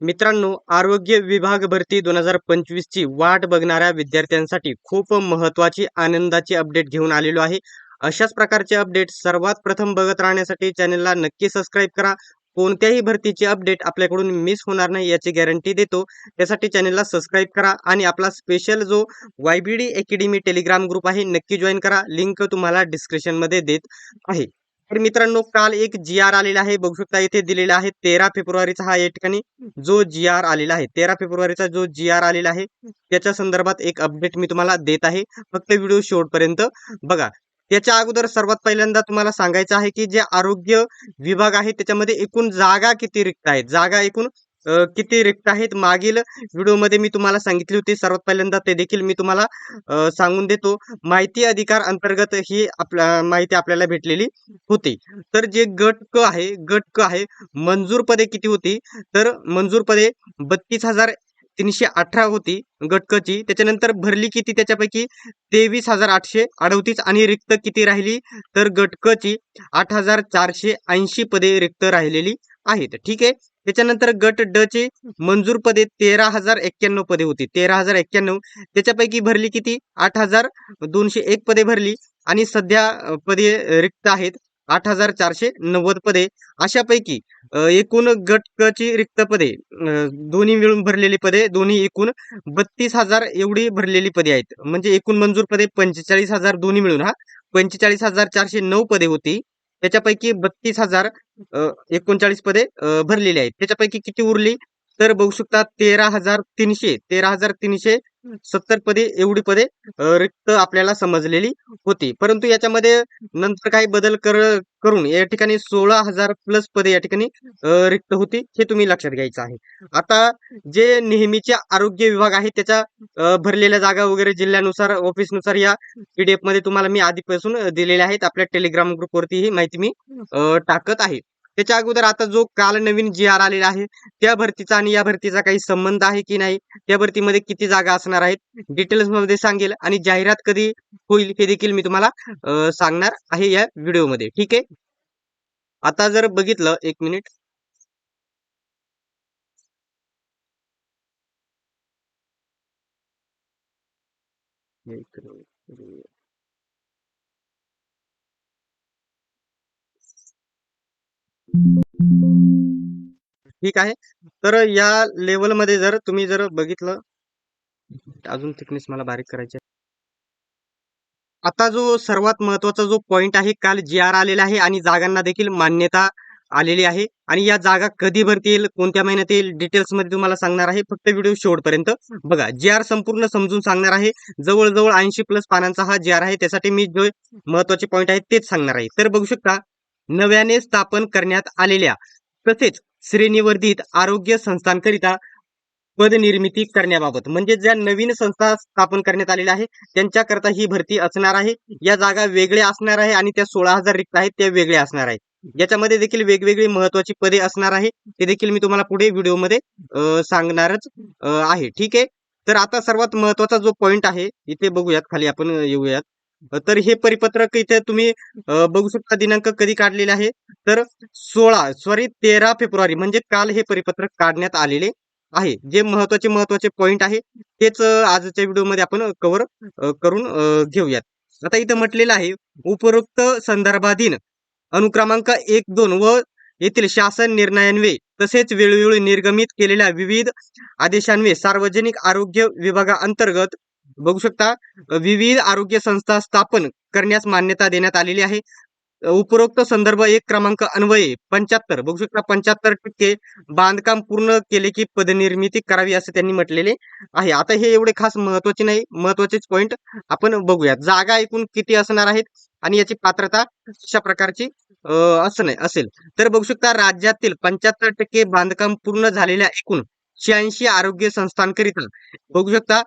मित्रांनो आरोग्य विभाग भरती दोन हजार पंचवीस ची वाट बघणाऱ्या विद्यार्थ्यांसाठी खूप महत्वाची आनंदाची अपडेट घेऊन आलेलो आहे. अशाच प्रकारचे अपडेट सर्वात प्रथम बघत राहण्यासाठी चॅनलला नक्की सबस्क्राईब करा. कोणत्याही भरतीची अपडेट आपल्याकडून मिस होणार नाही याची गॅरंटी देतो. त्यासाठी चॅनलला सबस्क्राईब करा आणि आपला स्पेशल जो वायबीडी अकॅडमी टेलिग्राम ग्रुप आहे नक्की जॉईन करा. लिंक तुम्हाला डिस्क्रिप्शनमध्ये देत आहे. तर मित्रांनो काल एक जी आर आलेला आहे. बघू शकता इथे दिलेला आहे तेरा फेब्रुवारीचा हा या ठिकाणी जो जी आर आलेला आहे. तेरा फेब्रुवारीचा जो जी आर आलेला आहे त्याच्या संदर्भात एक अपडेट मी तुम्हाला देत आहे. फक्त व्हिडिओ शेवटपर्यंत बघा. त्याच्या अगोदर सर्वात पहिल्यांदा तुम्हाला सांगायचं आहे की जे आरोग्य विभाग आहे त्याच्यामध्ये एकूण जागा किती रिक्त आहेत? जागा एकूण किती रिक्त आहेत? मागील व्हिडिओमध्ये मी तुम्हाला सांगितली होती. सर्वात पहिल्यांदा ते देखील मी तुम्हाला सांगून देतो. माहिती अधिकार अंतर्गत ही आपल्या माहिती आपल्याला भेटलेली होती. तर जे गट क आहे गट क आहे मंजूर पदे किती होती? तर मंजूर पदे बत्तीस हजार तीनशे अठरा होती गटकची त्याच्यानंतर भरली किती? त्याच्यापैकी तेवीस हजार आठशे अडतीस आणि रिक्त किती राहिली? तर गटकची आठ हजार चारशे ऐंशी पदे रिक्त राहिलेली आहेत. ठीक आहे? त्याच्यानंतर गट ड चे मंजूर पदे तेरा हजार एक्क्याण्णव पदे होती. तेरा हजार एक्क्याण्णव. त्याच्यापैकी भरली किती? आठ हजार दोनशे एक पदे भरली आणि सध्या पदे रिक्त आहेत. आठ हजार चारशे नव्वद पदे. अशापैकी एकूण गट क ची रिक्त पदे दोन्ही मिळून भरलेली पदे दोन्ही एकूण बत्तीस हजार एवढी भरलेली पदे आहेत. म्हणजे एकूण मंजूर पदे पंचेचाळीस हजार दोन्ही मिळून हा? पंचेचाळीस हजार चारशे नऊ पदे होती. त्याच्यापैकी बत्तीस हजार एकोणचाळीस पदे भरलेली आहेत. त्याच्यापैकी किती उरली? तर बघू शकता तेरा हजार तीनशे तेरा हजार तीनशे सत्तर पदे एवढी पदे रिक्त आपल्याला समजलेली होती. परंतु याच्यामध्ये नंतर काही बदल कर करून या ठिकाणी सोळा हजार प्लस पदे या ठिकाणी रिक्त होती हे तुम्ही लक्षात घ्यायचं आहे. आता जे नेहमीचे आरोग्य विभाग आहे त्याच्या भरलेल्या जागा वगैरे जिल्ह्यानुसार ऑफिसनुसार या पीडीएफमध्ये तुम्हाला मी आधीपासून दिलेल्या आहेत. आपल्या टेलिग्राम ग्रुपवरती ही माहिती मी टाकत आहे. त्याच्या अगोदर आता जो काल नवीन जी आर आलेला आहे त्या भरतीचा आणि या भरतीचा काही संबंध आहे की नाही त्या भरतीमध्ये किती जागा असणार आहेत डिटेल्समध्ये सांगेल आणि जाहिरात कधी होईल हे देखील मी तुम्हाला सांगणार आहे या व्हिडिओमध्ये. ठीक आहे? आता जर बघितलं एक मिनिट ठीक आहे. तर या लेवलमध्ये जर तुम्ही जर बघितलं अजून थिकनेस मला बारीक करायची आहे. आता जो सर्वात महत्त्वाचा जो पॉइंट आहे काल जी आर आलेला आहे आणि जागांना देखील मान्यता आलेली आहे. आणि या जागा कधी भरतील कोणत्या महिन्यात येईल डिटेल्समध्ये तुम्हाला सांगणार आहे. फक्त व्हिडिओ शेवटपर्यंत बघा. जी आर संपूर्ण समजून सांगणार आहे. जवळजवळ ऐंशी प्लस पानांचा हा जी आर आहे. त्यासाठी मी जे महत्त्वाचे पॉईंट आहे तेच सांगणार आहे. तर बघू शकता नव्याने स्थापन करण्यात आलेल्या तसेच श्रेणीवर्धित आरोग्य संस्थांकरिता पदनिर्मिती करण्याबाबत. म्हणजे ज्या नवीन संस्था स्थापन करण्यात आलेल्या आहे त्यांच्याकरता ही भरती असणार आहे. या जागा वेगळ्या असणार आहे आणि त्या सोळा हजार रिक्त आहेत त्या वेगळ्या असणार आहेत. याच्यामध्ये देखील वेगवेगळी महत्वाची पदे असणार आहे. ते देखील मी तुम्हाला पुढे व्हिडिओमध्ये सांगणारच आहे. ठीक आहे? तर आता सर्वात महत्त्वाचा जो पॉइंट आहे इथे बघूयात खाली आपण येऊयात. तर हे परिपत्रक इथे तुम्ही बघू शकता दिनांक कधी काढलेले आहे. तर सोळा सॉरी तेरा फेब्रुवारी म्हणजे काल हे परिपत्रक काढण्यात आलेले आहे. जे महत्त्वाचे महत्त्वाचे पॉइंट आहे तेच आजच्या व्हिडिओमध्ये आपण कव्हर करून घेऊयात. आता इथं म्हटलेलं आहे उपरोक्त संदर्भाधीन अनुक्रमांक एक दोन व येथील शासन निर्णयांवे तसेच वेळोवेळी निर्गमित केलेल्या विविध आदेशांवे सार्वजनिक आरोग्य विभागाअंतर्गत बघू शकता विविध आरोग्य संस्था स्थापन करण्यास मान्यता देण्यात आलेली आहे. उपरोक्त संदर्भ एक क्रमांक अन्वये पंच्याहत्तर. बघू शकता पंच्याहत्तर टक्के बांधकाम पूर्ण केले की पदनिर्मिती करावी असं त्यांनी म्हटलेले आहे. आता हे एवढे खास महत्त्वाचे नाही महत्वाचेच पॉईंट आपण बघूयात. जागा एकूण किती असणार आहेत आणि याची पात्रता अशा प्रकारची अं, असं नाही असेल? तर बघू शकता राज्यातील पंच्याहत्तर टक्के बांधकाम पूर्ण झालेल्या एकूण शहाऐंशी आरोग्य संस्थांकरिता बघू शकता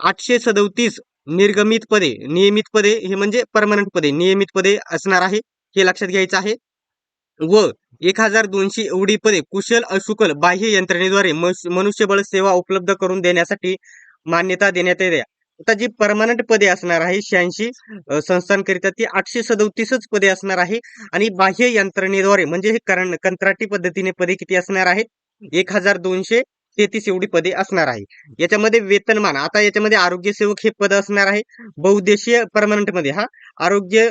आठशे सदोतीस निर्गमित पदे नियमित पदे हे म्हणजे परमनंट पदे नियमित पदे असणार आहे हे लक्षात घ्यायचं आहे. व एक हजार दोनशे एवढी पदे कुशल अशुकल बाह्य यंत्रणेद्वारे मनुष्यबळ सेवा उपलब्ध करून देण्यासाठी मान्यता देण्यात येते. आता जी परमनंट पदे असणार आहे शहाऐंशी संस्थांकरिता ती आठशे सदोतीसच पदे असणार आहे. आणि बाह्य यंत्रणेद्वारे म्हणजे हे करण कंत्राटी पद्धतीने पदे किती असणार आहेत? एक हजार दोनशे तेहतीस एवढी पदे असणार आहे. याच्यामध्ये वेतनमान आता याच्यामध्ये आरोग्य सेवक हे पद असणार आहे. बहुउद्देशीय परमनंटमध्ये हा. आरोग्य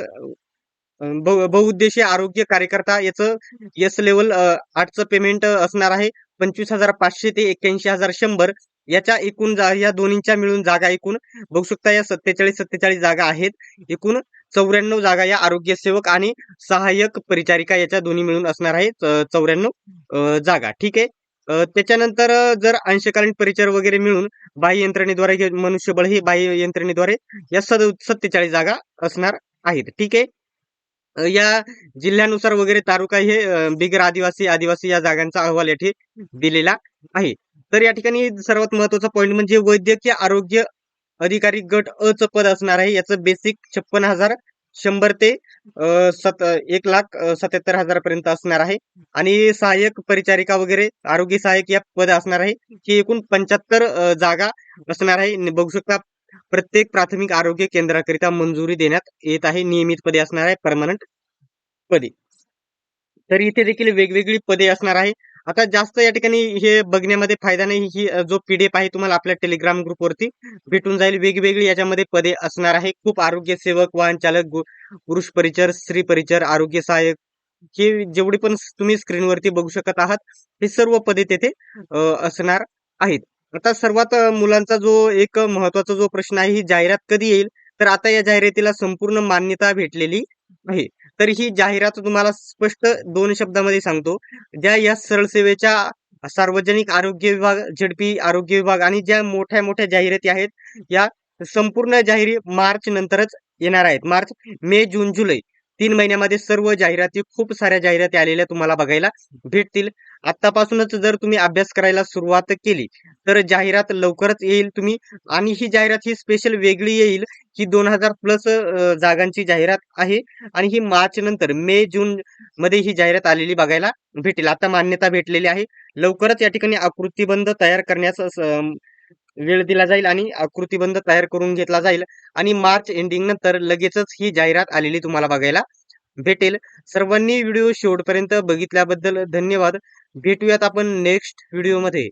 बहुउद्देशीय आरोग्य कार्यकर्ता याचं एस लेवल आठचं पेमेंट असणार आहे. पंचवीस हजार पाचशे ते एक्क्याऐंशी हजार शंभर याच्या एकूण जा या दोन्हींच्या मिळून जागा एकूण बघू शकता या सत्तेचाळीस सत्तेचाळीस जागा आहेत. एकूण चौऱ्याण्णव जागा या आरोग्य सेवक आणि सहाय्यक परिचारिका याच्या दोन्ही मिळून असणार आहे चौऱ्याण्णव जागा. ठीक आहे? त्याच्यानंतर जर अंशकालीन परिचर वगैरे मिळून बाह्य यंत्रणेद्वारे हे मनुष्यबळ हे बाह्य यंत्रणेद्वारे या सद सत्तेचाळीस जागा असणार आहेत. ठीक आहे? या जिल्ह्यानुसार वगैरे तालुका हे बिगर आदिवासी आदिवासी या जागांचा अहवाल येथे दिलेला आहे. तर या ठिकाणी सर्वात महत्त्वाचा पॉईंट म्हणजे वैद्यकीय आरोग्य अधिकारी गट अ पद असणार आहे. याचं बेसिक छप्पन हजार शंभर ते अं, सत एक लाख सत्याहत्तर सत्याहत्तर हजारापर्यंत असणार आहे. आणि सहाय्यक परिचारिका वगैरे आरोग्य सहाय्यक या पद असणार आहे ही एकूण पंच्याहत्तर जागा असणार आहे. बघू शकता प्रत्येक प्राथमिक आरोग्य केंद्राकरिता मंजुरी देण्यात येत आहे. नियमित पदे असणार आहे परमनंट पदे. तर इथे देखील वेगवेगळी पदे असणार आहे. आता जास्त या ठिकाणी हे बघण्यामध्ये फायदा नाही. ही जो पीडीएफ आहे तुम्हाला आपल्या टेलिग्राम ग्रुपवरती भेटून जाईल. वेगवेगळी याच्यामध्ये पदे असणार आहे. खूप आरोग्य सेवक वाहन चालक पुरुष परिचर स्त्री परिचर आरोग्य सहाय्यक हे जेवढे पण तुम्ही स्क्रीनवरती बघू शकत आहात हे सर्व पदे तेथे असणार आहेत. आता सर्वात मुलांचा जो एक महत्त्वाचा जो प्रश्न आहे ही जाहिरात कधी येईल? तर आता या जाहिरातीला संपूर्ण मान्यता भेटलेली आहे. तर ही जाहिरात तुम्हाला स्पष्ट दोन शब्दामध्ये सांगतो. ज्या या सरळ सेवेच्या सार्वजनिक आरोग्य विभाग झेडपी आरोग्य विभाग आणि ज्या मोठ्या मोठ्या जाहिराती आहेत या संपूर्ण जाहिरी मार्च नंतरच येणार आहेत. मार्च मे जून जुलै. तीन महिन्यामध्ये सर्व जाहिराती खूप साऱ्या जाहिराती आलेल्या तुम्हाला बघायला भेटतील. आतापासूनच जर तुम्ही अभ्यास करायला सुरुवात केली तर जाहिरात लवकरच येईल तुम्ही. आणि ही जाहिरात ही स्पेशल वेगळी येईल ही दोन हजार प्लस जागांची जाहिरात आहे. आणि ही मार्च नंतर मे जून मध्ये ही जाहिरात आलेली बघायला भेटेल. आता मान्यता भेटलेली आहे. लवकरच या ठिकाणी आकृतीबंध तयार करण्यास वेळ दिला जाईल आणि आकृतीबंध तयार करून घेतला जाईल. आणि मार्च एंडिंग नंतर लगेचच ही जाहिरात आलेली तुम्हाला बघायला भेटेल. सर्वांनी व्हिडिओ शेवटपर्यंत बघितल्याबद्दल धन्यवाद. भेटूयात आपण नेक्स्ट व्हिडिओमध्ये